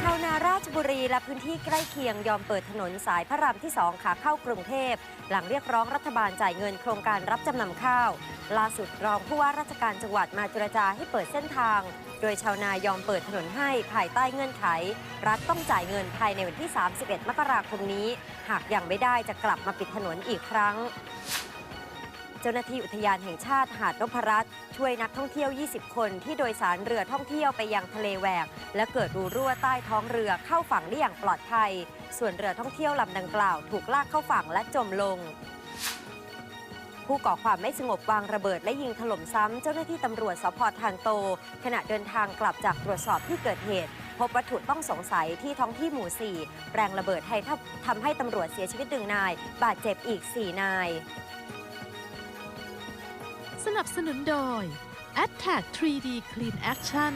ชาวนาราชบุรีและพื้นที่ใกล้เคียงยอมเปิดถนนสายพระรามที่ 2 ขาเข้ากรุงเทพ หลังเรียกร้องรัฐบาลจ่ายเงินโครงการรับจำนำข้าว ล่าสุดรองผู้ว่าราชการจังหวัดมาเจรจาให้เปิดเส้นทาง โดยชาวนายอมเปิดถนนให้ภายใต้เงื่อนไข รัฐต้องจ่ายเงินภายในวันที่ 31 มกราคมนี้ หากยังไม่ได้จะกลับมาปิดถนนอีกครั้ง เจ้าหน้าที่อุทยานแห่งชาติหาดนพรัตน์ช่วยนักท่องเที่ยว 20 คนที่โดยสารเรือท่องเที่ยวไปยังทะเลแหวก และเกิดรูรั่วใต้ท้องเรือเข้าฝั่งได้อย่างปลอดภัย ส่วนเรือท่องเที่ยวลำดังกล่าวถูกลากเข้าฝั่งและจมลงผู้ก่อความไม่สงบวางระเบิดและยิงถล่มซ้ำ เจ้าหน้าที่ตำรวจสพทานโต ขณะเดินทางกลับจากตรวจสอบที่เกิดเหตุ พบวัตถุต้องสงสัยที่ท้องที่หมู่ 4แรงระเบิดให้ทำให้ตำรวจเสียชีวิตหนึ่งนาย บาดเจ็บอีก 4 นาย สนับสนุนโดย a t t a c 3D Clean Action